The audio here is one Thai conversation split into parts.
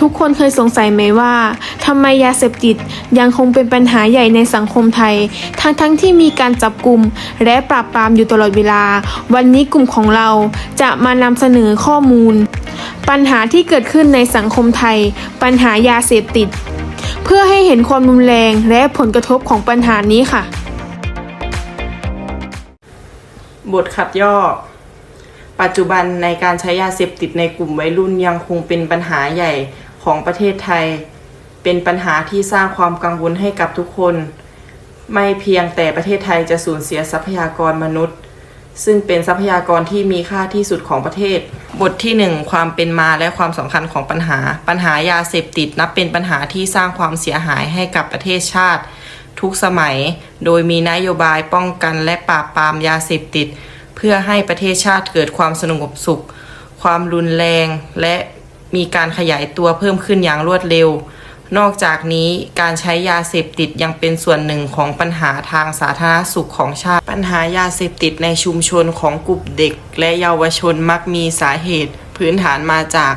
ทุกคนเคยสงสัยไหมว่าทำไมยาเสพติดยังคงเป็นปัญหาใหญ่ในสังคมไทย ทั้งๆทที่มีการจับกลุ่มและปราบปรามอยู่ตลอดเวลา วันนี้กลุ่มของเราจะมานำเสนอข้อมูล ปัญหาที่เกิดขึ้นในสังคมไทย ปัญหายาเสพติด เพื่อให้เห็นความรุนแรงและผลกระทบของปัญหานี้ค่ะ บทขัดย่อปัจจุบันในการใช้ยาเสพติดในกลุ่มวัยรุ่นยังคงเป็นปัญหาใหญ่ ของประเทศไทย เป็นปัญหาที่สร้างความกังวลให้กับทุกคน ไม่เพียงแต่ประเทศไทยจะสูญเสียทรัพยากรมนุษย์ ซึ่งเป็นทรัพยากรที่มีค่าที่สุดของประเทศ บทที่ 1 ความเป็นมาและความสำคัญของปัญหา ปัญหายาเสพติดนับเป็นปัญหาที่สร้างความเสียหายให้กับประเทศชาติ ทุกสมัย โดยมีนโยบายป้องกันและปราบปรามยาเสพติด เพื่อให้ประเทศชาติเกิดความสงบสุขความรุนแรงและ มีการขยายตัวเพิ่มขึ้นอย่างรวดเร็ว นอกจากนี้การใช้ยาเสพติดยังเป็นส่วนหนึ่งของปัญหาทางสาธารณสุขของชาติ ปัญหายาเสพติดในชุมชนของกลุ่มเด็ก และเยาวชนมักมีสาเหตุ พื้นฐานมาจาก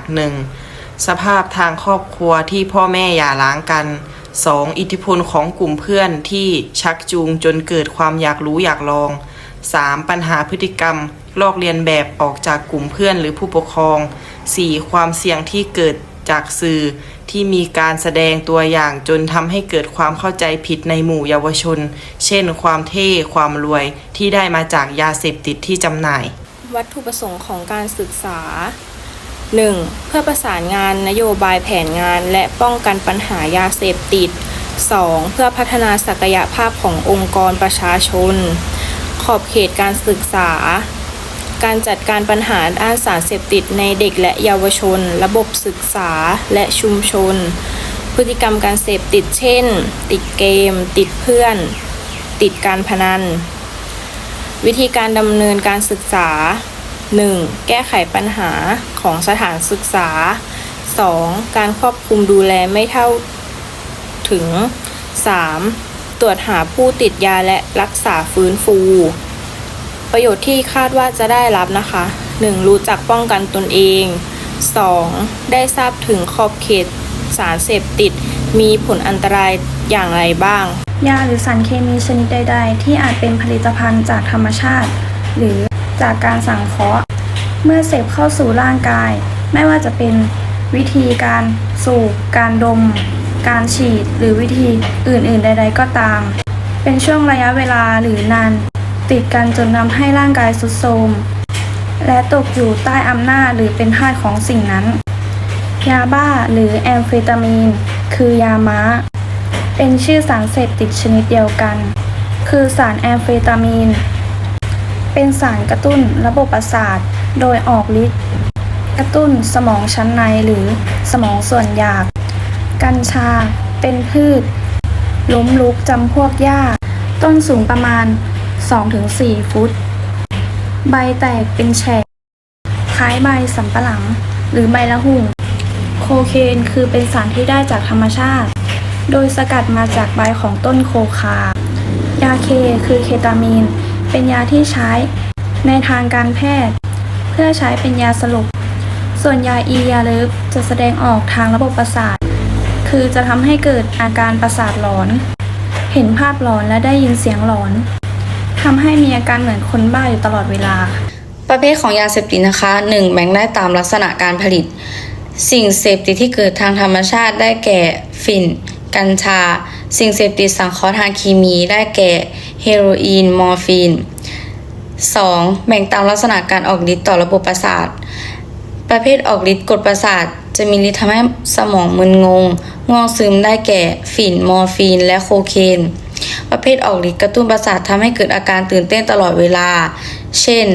1. สภาพทางครอบครัวที่พ่อแม่หย่าร้างกัน 2. อิทธิพลของกลุ่มเพื่อนที่ชักจูงจนเกิดความอยากรู้อยากลอง 3. ปัญหาพฤติกรรม ลอกเลียนแบบออกจากกลุ่มเพื่อนหรือผู้ปกครอง 4. ความเสี่ยงที่เกิดจากสื่อที่มีการแสดงตัวอย่างจนทำให้เกิดความเข้าใจผิดในหมู่เยาวชน เช่น ความเท่ความรวยที่ได้มาจากยาเสพติดที่จำหน่าย วัตถุประสงค์ของการศึกษา 1. เพื่อประสานงานนโยบายแผนงานและป้องกันปัญหายาเสพติด 2. เพื่อพัฒนาศักยภาพขององค์กรประชาชน ขอบเขตการศึกษา การจัดการปัญหาด้านสารเสพติดในเด็กและเยาวชน ระบบศึกษาและชุมชน พฤติกรรมการเสพติดเช่น ติดเกม ติดเพื่อน ติดการพนัน วิธีการดำเนินการศึกษา 1. แก้ไขปัญหาของสถานศึกษา 2. การควบคุมดูแลไม่เท่าถึง 3. ตรวจหาผู้ติดยาและรักษาฟื้นฟู ประโยชน์ที่คาดว่าจะได้รับนะคะ 1. รู้จักป้องกันตนเอง 2. ได้ทราบถึงขอบเขตสารเสพติด มีผลอันตรายอย่างไรบ้าง ยาหรือสารเคมีชนิดใด ๆ ที่อาจเป็นผลิตภัณฑ์จากธรรมชาติ หรือจากการสังเคราะห์ เมื่อเสพเข้าสู่ร่างกาย ไม่ว่าจะเป็นวิธีการสูบการดม การฉีด หรือวิธีอื่นๆใด ๆ ก็ตาม เป็นช่วงระยะเวลาหรือนาน ติดกันจนทำให้ร่างกายสุดโทรมและตกอยู่ใต้อำนาจหรือเป็นทาสของสิ่งนั้น ยาบ้าหรือแอมเฟตามีน คือยาม้า เป็นชื่อสารเสพติดชนิดเดียวกัน คือสารแอมเฟตามีน เป็นสารกระตุ้นระบบประสาท โดยออกฤทธิ์กระตุ้นสมองชั้นในหรือสมองส่วนหยาบกัญชา เป็นพืช ล้มลุกจำพวกหญ้า ต้นสูงประมาณ 2-4 ฟุต ใบแตกเป็นแฉกคล้ายใบสำปะหลัง หรือใบละหุ่ง โคเคนคือเป็นสารที่ได้จากธรรมชาติ โดยสกัดมาจากใบของต้นโคคา ยาเคคือเคตามีน เป็นยาที่ใช้ในทางการแพทย์ เพื่อใช้เป็นยาสลบ ส่วนยาอียาเลิฟจะแสดงออกทางระบบประสาท คือจะทำให้เกิดอาการประสาทหลอน เห็นภาพหลอนและได้ยินเสียงหลอน ทำให้มีอาการเหมือนคนบ้าอยู่ตลอดเวลา ประเภทของยาเสพติดนะคะ 1. แบ่งได้ตามลักษณะการผลิต สิ่งเสพติดที่เกิดทางธรรมชาติได้แก่ฝิ่น กัญชา สิ่งเสพติดสังเคราะห์ทางเคมีได้แก่เฮโรอีน มอร์ฟีน 2. แบ่งตามลักษณะการออกฤทธิ์ต่อระบบประสาท ประเภทออกฤทธิ์กดประสาท จะมีฤทธิ์ทำให้สมองมึนงง ง่วงซึมได้แก่ฝิ่น มอร์ฟีน และโคเคน ประเภทออกฤทธิ์กระตุ้นประสาททำให้เกิดอาการตื่นเต้นตลอดเวลา เช่น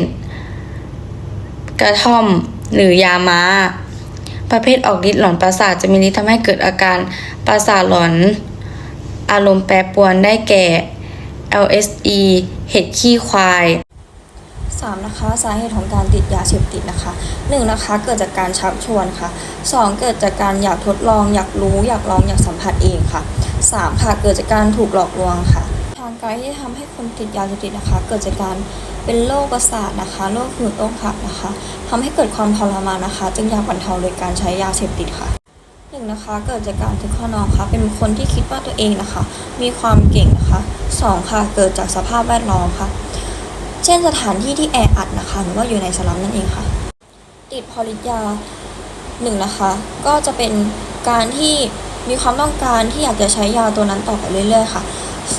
กระท่อมหรือยาม้า ประเภทออกฤทธิ์หลอนประสาทจะมีฤทธิ์ทำให้เกิดอาการประสาทหลอน อารมณ์แปรปรวนได้แก่ LSE เห็ดขี้ควาย 3นะคะสาเหตุของการติดยาเสพติดนะคะ 1 นะคะเกิดจากการชักชวนค่ะ 2 เกิดจากการอยากทดลอง อยากรู้ อยากลองอยากสัมผัสเองค่ะ 3 ค่ะเกิดจากการถูกหลอกลวงค่ะ ทางกายที่ทำให้คนติดยาเสพติดนะคะ เกิดจากการเป็นโรคประสาทนะคะโรคหืดโรคหัดนะคะทำให้เกิดความทรมานนะคะ จึงอยากบรรเทาโดยการใช้ยาเสพติดค่ะหนึ่งนะคะเกิดจากการทึกขนองค่ะเป็นคนที่คิดว่าตัวเองนะคะ มีความเก่งนะคะสองค่ะเกิดจากสภาพแวดล้อมค่ะ เช่นสถานที่ที่แออัดนะคะ หรือว่าอยู่ในสลัมนั่นเองค่ะ ติดพอลิยาหนึ่งนะคะ ก็จะเป็นการที่มีความต้องการที่อยากจะใช้ยาตัวนั้นต่อไปเรื่อยๆค่ะ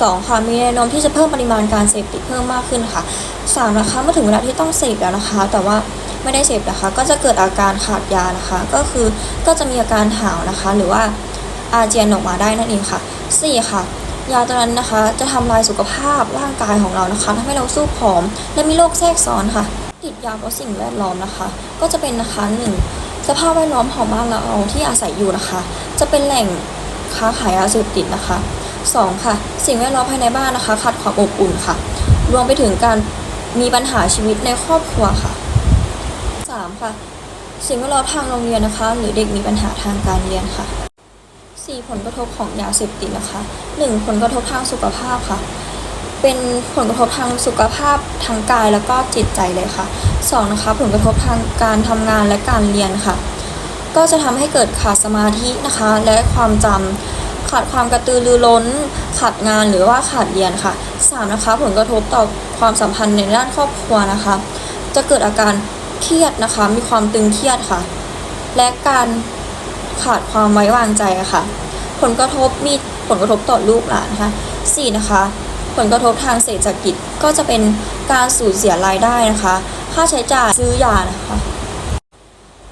สองค่ะ มีแนวโน้มที่จะเพิ่มปริมาณการเสพติดเพิ่มมากขึ้นค่ะสามนะคะ เมื่อถึงเวลาที่ต้องเสพแล้วนะคะ แต่ว่าไม่ได้เสพนะคะ ก็จะเกิดอาการขาดยานะคะ ก็คือก็จะมีอาการหาวนะคะ หรือว่าอาเจียนออกมาได้นั่นเองค่ะสี่ค่ะ ยาตัวนั้นนะคะ จะทำลายสุขภาพร่างกายของเรานะคะทำให้เราสู้ผอม และมีโรคแทรกซ้อนค่ะ ติดยาเพราะสิ่งแวดล้อมนะคะ ก็จะเป็นนะคะหนึ่งสภาพแวดล้อมของบ้านเราที่อาศัยอยู่นะคะ จะเป็นแหล่งค้าขายยาเสพติดนะคะสองค่ะ สิ่งแวดล้อมภายในบ้านนะคะขาดความอบอุ่นค่ะ รวมไปถึงการมีปัญหาชีวิตในครอบครัวค่ะสามค่ะ สิ่งแวดล้อมทางโรงเรียนนะคะ หรือเด็กมีปัญหาทางการเรียนค่ะ สี่ผลกระทบของยาเสพติดนะคะหนึ่งผลกระทบทางสุขภาพค่ะ เป็นผลกระทบทางสุขภาพทางกายแล้วก็จิตใจเลยค่ะสองนะคะผลกระทบทางการทำงานและการเรียนค่ะ ก็จะทำให้เกิดขาดสมาธินะคะ และความจำขาดความกระตือรือร้น ขาดงานหรือว่าขาดเรียนค่ะสามนะคะผลกระทบต่อความสัมพันธ์ในด้านครอบครัวนะคะ จะเกิดอาการเครียดนะคะ มีความตึงเครียดค่ะ และการ ขาดความไว้วางใจอะค่ะ ผลกระทบมีผลกระทบต่อลูกหลานนะคะสี่นะคะ ผลกระทบทางเศรษฐกิจก็จะเป็นการสูญเสียรายได้นะคะ ค่าใช้จ่ายซื้อยานะคะ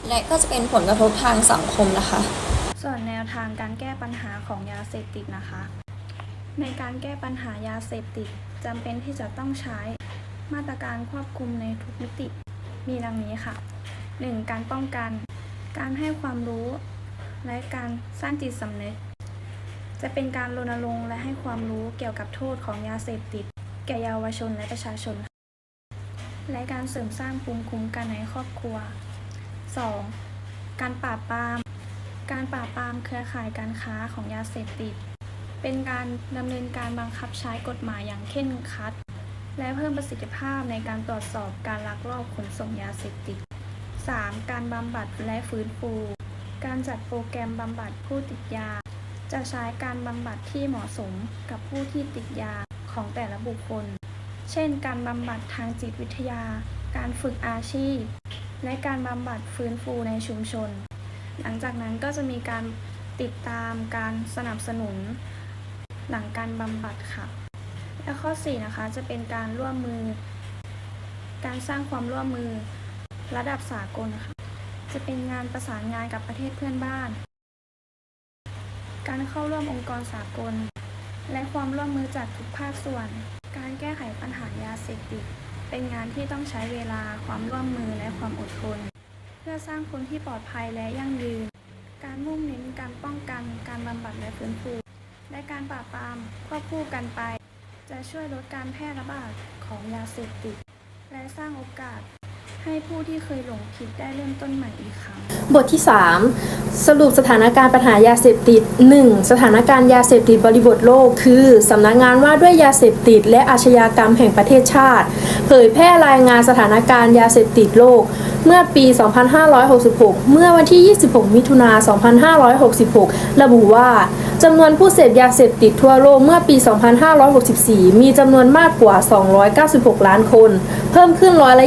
และก็จะเป็นผลกระทบทางสังคมนะคะ ส่วนแนวทางการแก้ปัญหาของยาเสพติดนะคะ ในการแก้ปัญหายาเสพติดจำเป็นที่จะต้องใช้มาตรการควบคุมในทุกมิติมีดังนี้ค่ะ 1. การป้องกัน การให้ความรู้ และการสร้างจิตสำนึก จะเป็นการรณรงค์และให้ความรู้เกี่ยวกับโทษของยาเสพติด แก่เยาวชนและประชาชน และการเสริมสร้างภูมิคุ้มกันในครอบครัว 2. การปราบปราม การปราบปรามเครือข่ายการค้าของยาเสพติด เป็นการดำเนินการบังคับใช้กฎหมายอย่างเข้มขัด และเพิ่มประสิทธิภาพในการตรวจสอบการลักลอบขนส่งยาเสพติด 3. การบำบัดและฟื้นฟู การจัดโปรแกรมบำบัดผู้ติดยา จะใช้การบำบัดที่เหมาะสมกับผู้ที่ติดยาของแต่ละบุคคล เช่น การบำบัดทางจิตวิทยา การฝึกอาชีพ และการบำบัดฟื้นฟูในชุมชน หลังจากนั้นก็จะมีการติดตามการสนับสนุน หลังการบำบัดค่ะ และข้อ 4 นะคะ จะเป็นการร่วมมือ การสร้างความร่วมมือระดับสากลค่ะ จะเป็นงานประสานงานกับประเทศเพื่อนบ้าน การเข้าร่วมองค์กรสากล และความร่วมมือจากทุกภาคส่วน การแก้ไขปัญหายาเสพติด เป็นงานที่ต้องใช้เวลาความร่วมมือและความอดทน เพื่อสร้างคนที่ปลอดภัยและยั่งยืน การมุ่งเน้นการป้องกัน การบำบัดและฟื้นฟู และการปราบปรามควบคู่กันไป จะช่วยลดการแพร่ระบาดของยาเสพติด และสร้างโอกาส ให้ผู้ที่เคยหลงผิดได้เริ่มต้นใหม่อีกครั้ง บทที่ 3 สรุปสถานการณ์ปัญหายาเสพติด 1. สถานการณ์ยาเสพติดบริบทโลก คือสำนักงานว่าด้วยยาเสพติด และอาชญากรรมแห่งประเทศชาติ เผยแพร่รายงานสถานการณ์ยาเสพติดโลก เมื่อปี 2566 เมื่อวันที่ 26 มิถุนา 2566 ระบุว่าจำนวนผู้เสพยาเสพติดทั่วโลกเมื่อปี 2564 มีจำนวนมากกว่า 296 ล้านคน เพิ่มขึ้นร้อยละ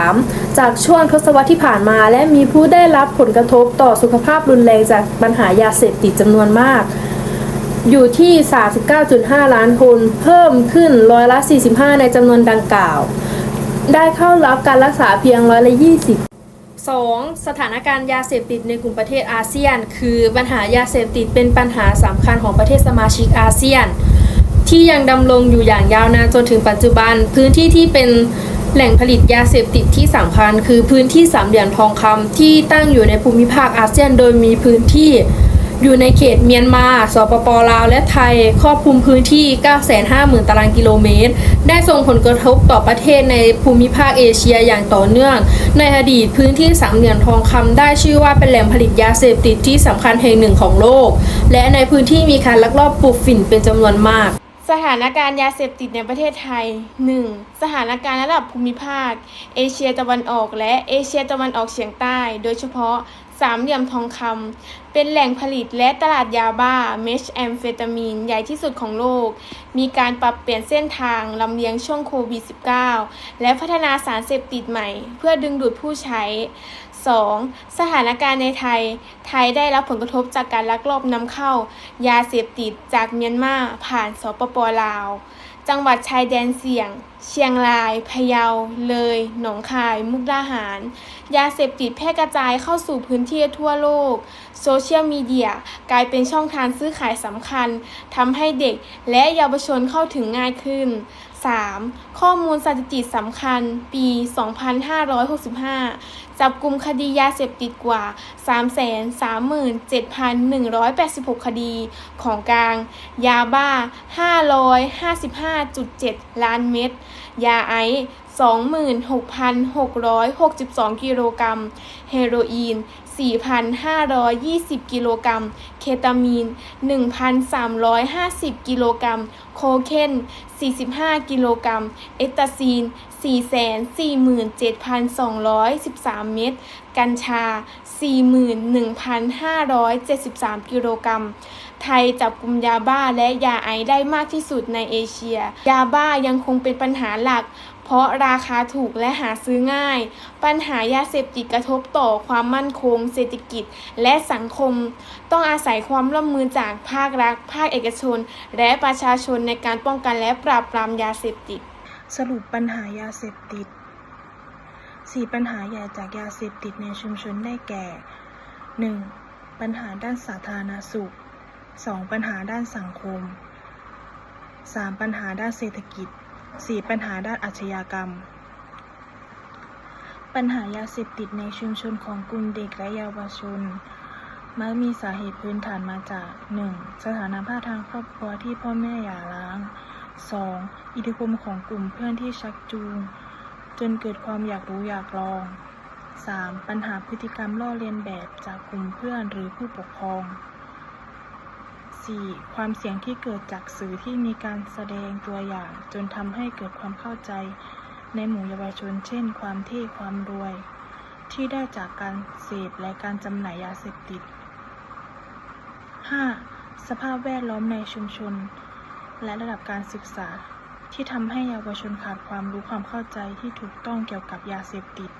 23 จากช่วงทศวรรษที่ผ่านมา และมีผู้ได้รับผลกระทบต่อสุขภาพรุนแรงจากปัญหายาเสพติดจำนวนมาก อยู่ที่ 39.5 ล้านคน เพิ่มขึ้นร้อยละ 45 ในจำนวนดังกล่าว ได้เข้ารับการรักษาเพียงร้อยละ20 2. สถานการณ์ยาเสพติดในกลุ่มประเทศอาเซียน คือปัญหายาเสพติดเป็นปัญหาสำคัญของประเทศสมาชิกอาเซียน ที่ยังดำรงอยู่อย่างยาวนานจนถึงปัจจุบัน พื้นที่ที่เป็นแหล่งผลิตยาเสพติดที่สำคัญ คือพื้นที่สามเหลี่ยมทองคำที่ตั้งอยู่ในภูมิภาคอาเซียน โดยมีพื้นที่ อยู่ในเขตเมียนมา สปปลาว และไทย ครอบคลุมพื้นที่ 950,000 ตารางกิโลเมตร ได้ส่งผลกระทบต่อประเทศในภูมิภาคเอเชียอย่างต่อเนื่อง ในอดีตพื้นที่สามเหลี่ยมทองคำได้ชื่อว่าเป็นแหล่งผลิตยาเสพติดที่สำคัญแห่งหนึ่งของโลก และในพื้นที่มีการลักลอบปลูกฝิ่นเป็นจำนวนมากสถานการณ์ยาเสพติดในประเทศไทย 1. สถานการณ์ระดับภูมิภาค เอเชียตะวันออกและเอเชียตะวันออกเฉียงใต้ โดยเฉพาะ สามเหลี่ยมทองคำเป็นแหล่งผลิตและตลาดยาบ้าเมชแอมเฟตามีนใหญ่ที่สุดของโลก มีการปรับเปลี่ยนเส้นทางลำเลียงช่วงโควิด -19 และพัฒนาสารเสพติดใหม่ เพื่อดึงดูดผู้ใช้ 2. สถานการณ์ในไทย ไทยได้รับผลกระทบจากการลักลอบนำเข้า ยาเสพติดจากเมียนมาผ่านสปปลาว จังหวัดชายแดนเสี่ยง เชียงราย พะเยา เลย หนองคาย มุกดาหาร ยาเสพติดแพร่กระจายเข้าสู่พื้นที่ทั่วโลก โซเชียลมีเดียกลายเป็นช่องทางซื้อขายสำคัญทำให้เด็กและเยาวชนเข้าถึงง่ายขึ้น 3. ข้อมูลสถิติสำคัญ ปี 2565 จับกลุ่มคดียาเสพติดกว่า 337,186 คดีของกลาง ยาบ้า 555.7 ล้านเม็ด ยาไอซ์ 26,662 กิโลกรัม เฮโรอีน 4,520 กิโลกรัม เคตามีน 1,350 กิโลกรัม โคเคน 45 กิโลกรัม เอตาซีน 447,213 เม็ด กัญชา 41,573 กิโลกรัม ไทยจับกลุ่มยาบ้าและยาไอได้มากที่สุดในเอเชีย ยาบ้ายังคงเป็นปัญหาหลัก เพราะราคาถูกและหาซื้อง่าย ปัญหายาเสพติดกระทบต่อความมั่นคง เศรษฐกิจและสังคม ต้องอาศัยความร่วมมือจากภาครัฐ ภาคเอกชน และประชาชนในการป้องกันและปราบปรามยาเสพติด สรุปปัญหายาเสพติดสี่ปัญหาใหญ่จากยาเสพติดในชุมชนได้แก่ 1. ปัญหาด้านสาธารณสุข 2. ปัญหาด้านสังคม 3. ปัญหาด้านเศรษฐกิจ 4. ปัญหาด้านอาชญากรรม ปัญหายาเสพติดในชุมชนของกลุ่มเด็กและเยาวชน มักมีสาเหตุพื้นฐานมาจาก 1. สถานภาพทางครอบครัวที่พ่อแม่หย่าร้าง 2. อิทธิพลของกลุ่มเพื่อนที่ชักจูง จนเกิดความอยากรู้อยากลอง 3. ปัญหาพฤติกรรมล่อเลียนแบบจากกลุ่มเพื่อนหรือผู้ปกครอง 4. ความเสี่ยงที่เกิดจากสื่อที่มีการแสดงตัวอย่าง จนทำให้เกิดความเข้าใจในหมู่เยาวชน เช่น ความเท่ความรวย ที่ได้จากการเสพและการจำหน่ายยาเสพติด 5. สภาพแวดล้อมในชุมชน และระดับการศึกษา ที่ทำให้เยาวชนขาดความรู้ความเข้าใจที่ถูกต้องเกี่ยวกับยาเสพติด